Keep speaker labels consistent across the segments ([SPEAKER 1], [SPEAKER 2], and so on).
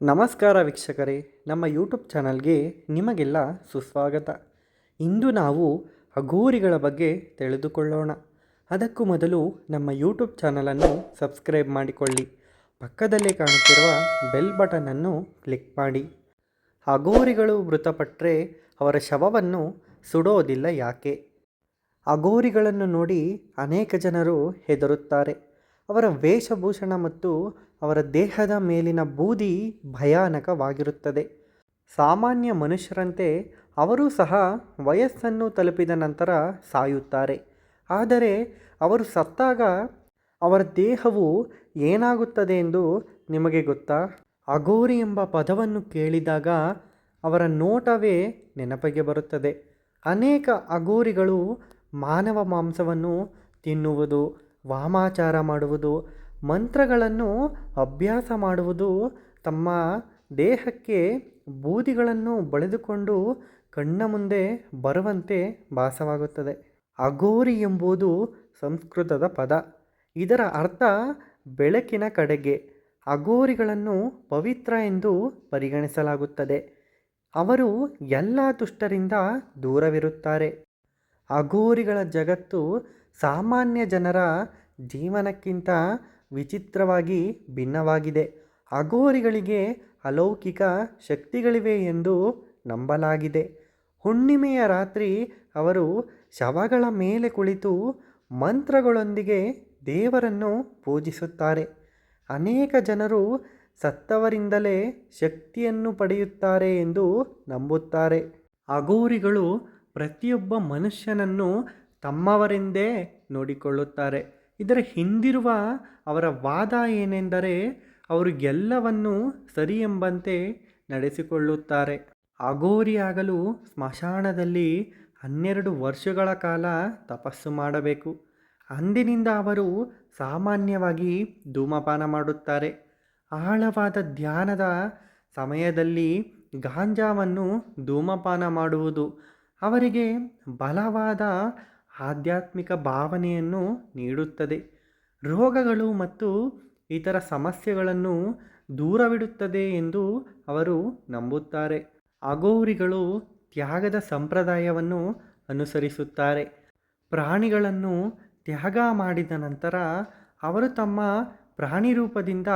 [SPEAKER 1] ನಮಸ್ಕಾರ ವೀಕ್ಷಕರೇ, ನಮ್ಮ ಯೂಟ್ಯೂಬ್ ಚಾನಲ್ಗೆ ನಿಮಗೆಲ್ಲ ಸುಸ್ವಾಗತ. ಇಂದು ನಾವು ಅಘೋರಿಗಳ ಬಗ್ಗೆ ತಿಳಿದುಕೊಳ್ಳೋಣ. ಅದಕ್ಕೂ ಮೊದಲು ನಮ್ಮ ಯೂಟ್ಯೂಬ್ ಚಾನಲನ್ನು ಸಬ್ಸ್ಕ್ರೈಬ್ ಮಾಡಿಕೊಳ್ಳಿ. ಪಕ್ಕದಲ್ಲೇ ಕಾಣುತ್ತಿರುವ ಬೆಲ್ ಬಟನನ್ನು ಕ್ಲಿಕ್ ಮಾಡಿ. ಅಘೋರಿಗಳು ಮೃತಪಟ್ಟರೆ ಅವರ ಶವವನ್ನು ಸುಡೋದಿಲ್ಲ ಯಾಕೆ? ಅಘೋರಿಗಳನ್ನು ನೋಡಿ ಅನೇಕ ಜನರು ಹೆದರುತ್ತಾರೆ. ಅವರ ವೇಷಭೂಷಣ ಮತ್ತು ಅವರ ದೇಹದ ಮೇಲಿನ ಬೂದಿ ಭಯಾನಕವಾಗಿರುತ್ತದೆ. ಸಾಮಾನ್ಯ ಮನುಷ್ಯರಂತೆ ಅವರೂ ಸಹ ವಯಸ್ಸನ್ನು ತಲುಪಿದ ನಂತರ ಸಾಯುತ್ತಾರೆ. ಆದರೆ ಅವರು ಸತ್ತಾಗ ಅವರ ದೇಹವು ಏನಾಗುತ್ತದೆ ಎಂದು ನಿಮಗೆ ಗೊತ್ತಾ? ಅಘೋರಿ ಎಂಬ ಪದವನ್ನು ಕೇಳಿದಾಗ ಅವರ ನೋಟವೇ ನೆನಪಿಗೆ ಬರುತ್ತದೆ. ಅನೇಕ ಅಘೋರಿಗಳು ಮಾನವ ಮಾಂಸವನ್ನು ತಿನ್ನುವುದು ವಾಮಾಚಾರ ಮಾಡುವುದು, ಮಂತ್ರಗಳನ್ನು ಅಭ್ಯಾಸ ಮಾಡುವುದು ತಮ್ಮ ದೇಹಕ್ಕೆ ಬೂದಿಗಳನ್ನು ಬಳಿದುಕೊಂಡು ಕಣ್ಣ ಮುಂದೆ ಬರುವಂತೆ ಭಾಸವಾಗುತ್ತದೆ. ಅಘೋರಿ ಎಂಬುದು ಸಂಸ್ಕೃತದ ಪದ. ಇದರ ಅರ್ಥ ಬೆಳಕಿನ ಕಡೆಗೆ. ಅಘೋರಿಗಳನ್ನು ಪವಿತ್ರ ಎಂದು ಪರಿಗಣಿಸಲಾಗುತ್ತದೆ. ಅವರು ಎಲ್ಲ ದುಷ್ಟರಿಂದ ದೂರವಿರುತ್ತಾರೆ. ಅಘೋರಿಗಳ ಜಗತ್ತು ಸಾಮಾನ್ಯ ಜನರ ಜೀವನಕ್ಕಿಂತ ವಿಚಿತ್ರವಾಗಿ ಭಿನ್ನವಾಗಿದೆ. ಅಘೋರಿಗಳಿಗೆ ಅಲೌಕಿಕ ಶಕ್ತಿಗಳಿವೆ ಎಂದು ನಂಬಲಾಗಿದೆ. ಹುಣ್ಣಿಮೆಯ ರಾತ್ರಿ ಅವರು ಶವಗಳ ಮೇಲೆ ಕುಳಿತು ಮಂತ್ರಗಳೊಂದಿಗೆ ದೇವರನ್ನು ಪೂಜಿಸುತ್ತಾರೆ. ಅನೇಕ ಜನರು ಸತ್ತವರಿಂದಲೇ ಶಕ್ತಿಯನ್ನು ಪಡೆಯುತ್ತಾರೆ ಎಂದು ನಂಬುತ್ತಾರೆ. ಅಘೋರಿಗಳು ಪ್ರತಿಯೊಬ್ಬ ಮನುಷ್ಯನನ್ನು ತಮ್ಮವರೆಂದೇ ನೋಡಿಕೊಳ್ಳುತ್ತಾರೆ. ಇದರ ಹಿಂದಿರುವ ಅವರ ವಾದ ಏನೆಂದರೆ, ಅವರು ಎಲ್ಲವನ್ನೂ ಸರಿ ಎಂಬಂತೆ ನಡೆಸಿಕೊಳ್ಳುತ್ತಾರೆ. ಅಘೋರಿಯಾಗಲು ಸ್ಮಶಾನದಲ್ಲಿ ಹನ್ನೆರಡು ವರ್ಷಗಳ ಕಾಲ ತಪಸ್ಸು ಮಾಡಬೇಕು. ಅಂದಿನಿಂದ ಅವರು ಸಾಮಾನ್ಯವಾಗಿ ಧೂಮಪಾನ ಮಾಡುತ್ತಾರೆ. ಆಳವಾದ ಧ್ಯಾನದ ಸಮಯದಲ್ಲಿ ಗಾಂಜಾವನ್ನು ಧೂಮಪಾನ ಮಾಡುವುದು ಅವರಿಗೆ ಬಲವಾದ ಆಧ್ಯಾತ್ಮಿಕ ಭಾವನೆಯನ್ನು ನೀಡುತ್ತದೆ. ರೋಗಗಳು ಮತ್ತು ಇತರ ಸಮಸ್ಯೆಗಳನ್ನು ದೂರವಿಡುತ್ತದೆ ಎಂದು ಅವರು ನಂಬುತ್ತಾರೆ. ಅಗೋರಿಗಳು ತ್ಯಾಗದ ಸಂಪ್ರದಾಯವನ್ನು ಅನುಸರಿಸುತ್ತಾರೆ. ಪ್ರಾಣಿಗಳನ್ನು ತ್ಯಾಗ ಮಾಡಿದ ನಂತರ ಅವರು ತಮ್ಮ ಪ್ರಾಣಿ ರೂಪದಿಂದ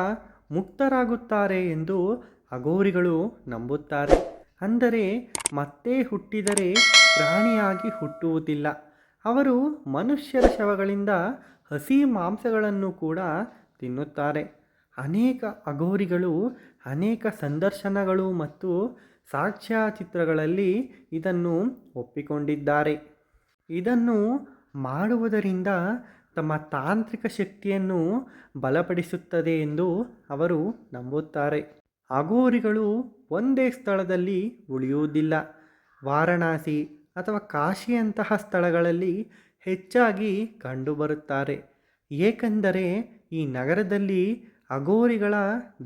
[SPEAKER 1] ಮುಕ್ತರಾಗುತ್ತಾರೆ ಎಂದು ಅಗೋರಿಗಳು ನಂಬುತ್ತಾರೆ. ಅಂದರೆ ಮತ್ತೆ ಹುಟ್ಟಿದರೆ ಪ್ರಾಣಿಯಾಗಿ ಹುಟ್ಟುವುದಿಲ್ಲ. ಅವರು ಮನುಷ್ಯರ ಶವಗಳಿಂದ ಹಸಿ ಮಾಂಸಗಳನ್ನು ಕೂಡ ತಿನ್ನುತ್ತಾರೆ. ಅನೇಕ ಅಘೋರಿಗಳು, ಅನೇಕ ಸಂದರ್ಶನಗಳು ಮತ್ತು ಸಾಕ್ಷ್ಯಚಿತ್ರಗಳಲ್ಲಿ ಇದನ್ನು ಒಪ್ಪಿಕೊಂಡಿದ್ದಾರೆ. ಇದನ್ನು ಮಾಡುವುದರಿಂದ ತಮ್ಮ ತಾಂತ್ರಿಕ ಶಕ್ತಿಯನ್ನು ಬಲಪಡಿಸುತ್ತದೆ ಎಂದು ಅವರು ನಂಬುತ್ತಾರೆ. ಅಘೋರಿಗಳು ಒಂದೇ ಸ್ಥಳದಲ್ಲಿ ಉಳಿಯುವುದಿಲ್ಲ. ವಾರಣಾಸಿ ಅಥವಾ ಕಾಶಿಯಂತಹ ಸ್ಥಳಗಳಲ್ಲಿ ಹೆಚ್ಚಾಗಿ ಕಂಡುಬರುತ್ತಾರೆ. ಏಕೆಂದರೆ ಈ ನಗರದಲ್ಲಿ ಅಘೋರಿಗಳ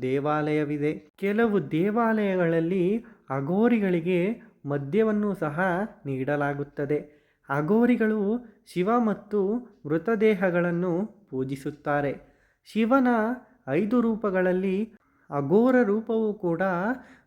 [SPEAKER 1] ದೇವಾಲಯವಿದೆ. ಕೆಲವು ದೇವಾಲಯಗಳಲ್ಲಿ ಅಘೋರಿಗಳಿಗೆ ಮದ್ಯವನ್ನು ಸಹ ನೀಡಲಾಗುತ್ತದೆ. ಅಘೋರಿಗಳು ಶಿವ ಮತ್ತು ಮೃತದೇಹಗಳನ್ನು ಪೂಜಿಸುತ್ತಾರೆ. ಶಿವನ ಐದು ರೂಪಗಳಲ್ಲಿ ಅಘೋರ ರೂಪವೂ ಕೂಡ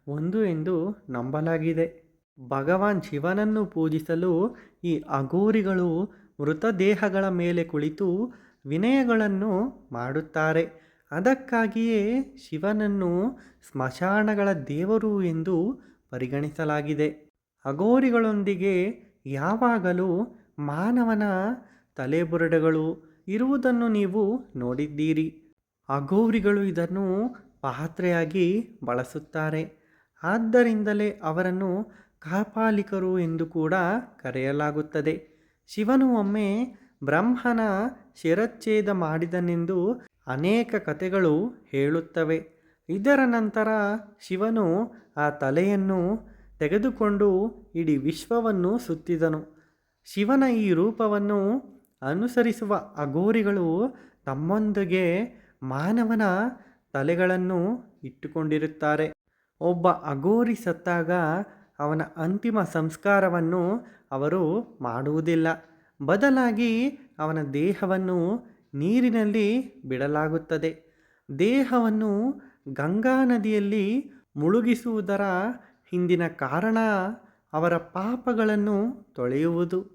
[SPEAKER 1] ಒಂದು ಎಂದು ನಂಬಲಾಗಿದೆ. ಭಗವಾನ್ ಶಿವನನ್ನು ಪೂಜಿಸಲು ಈ ಅಘೋರಿಗಳು ಮೃತದೇಹಗಳ ಮೇಲೆ ಕುಳಿತು ವಿನಯಗಳನ್ನು ಮಾಡುತ್ತಾರೆ. ಅದಕ್ಕಾಗಿಯೇ ಶಿವನನ್ನು ಸ್ಮಶಾನಗಳ ದೇವರು ಎಂದು ಪರಿಗಣಿಸಲಾಗಿದೆ. ಅಘೋರಿಗಳೊಂದಿಗೆ ಯಾವಾಗಲೂ ಮಾನವನ ತಲೆಬುರುಡೆಗಳು ಇರುವುದನ್ನು ನೀವು ನೋಡಿದ್ದೀರಿ. ಅಘೋರಿಗಳು ಇದನ್ನು ಪಾತ್ರೆಯಾಗಿ ಬಳಸುತ್ತಾರೆ. ಆದ್ದರಿಂದಲೇ ಅವರನ್ನು ಕಾಪಾಲಿಕರು ಎಂದು ಕೂಡ ಕರೆಯಲಾಗುತ್ತದೆ. ಶಿವನು ಒಮ್ಮೆ ಬ್ರಹ್ಮನ ಶಿರಚ್ಛೇದ ಮಾಡಿದನೆಂದು ಅನೇಕ ಕಥೆಗಳು ಹೇಳುತ್ತವೆ. ಇದರ ನಂತರ ಶಿವನು ಆ ತಲೆಯನ್ನು ತೆಗೆದುಕೊಂಡು ಇಡೀ ವಿಶ್ವವನ್ನು ಸುತ್ತಿದನು. ಶಿವನ ಈ ರೂಪವನ್ನು ಅನುಸರಿಸುವ ಅಘೋರಿಗಳು ತಮ್ಮೊಂದಿಗೆ ಮಾನವನ ತಲೆಗಳನ್ನು ಇಟ್ಟುಕೊಂಡಿರುತ್ತಾರೆ. ಒಬ್ಬ ಅಘೋರಿ ಸತ್ತಾಗ ಅವನ ಅಂತಿಮ ಸಂಸ್ಕಾರವನ್ನು ಅವರು ಮಾಡುವುದಿಲ್ಲ. ಬದಲಾಗಿ ಅವನ ದೇಹವನ್ನು ನೀರಿನಲ್ಲಿ ಬಿಡಲಾಗುತ್ತದೆ. ದೇಹವನ್ನು ಗಂಗಾ ನದಿಯಲ್ಲಿ ಮುಳುಗಿಸುವುದರ ಹಿಂದಿನ ಕಾರಣ ಅವರ ಪಾಪಗಳನ್ನು ತೊಳೆಯುವುದು.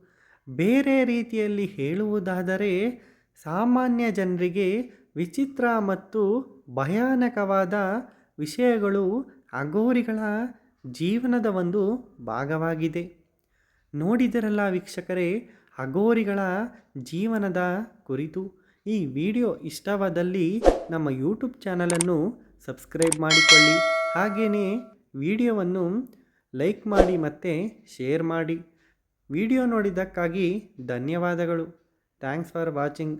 [SPEAKER 1] ಬೇರೆ ರೀತಿಯಲ್ಲಿ ಹೇಳುವುದಾದರೆ, ಸಾಮಾನ್ಯ ಜನರಿಗೆ ವಿಚಿತ್ರ ಮತ್ತು ಭಯಾನಕವಾದ ವಿಷಯಗಳು ಅಘೋರಿಗಳ ಜೀವನದ ಒಂದು ಭಾಗವಾಗಿದೆ. ನೋಡಿದರಲ್ಲ ವೀಕ್ಷಕರೇ ಅಘೋರಿಗಳ ಜೀವನದ ಕುರಿತು. ಈ ವಿಡಿಯೋ ಇಷ್ಟವಾದಲ್ಲಿ ನಮ್ಮ ಯೂಟ್ಯೂಬ್ ಚಾನಲನ್ನು ಸಬ್ಸ್ಕ್ರೈಬ್ ಮಾಡಿಕೊಳ್ಳಿ. ಹಾಗೆಯೇ ವಿಡಿಯೋವನ್ನು ಲೈಕ್ ಮಾಡಿ ಮತ್ತು ಶೇರ್ ಮಾಡಿ. ವಿಡಿಯೋ ನೋಡಿದ್ದಕ್ಕಾಗಿ ಧನ್ಯವಾದಗಳು. Thanks for watching.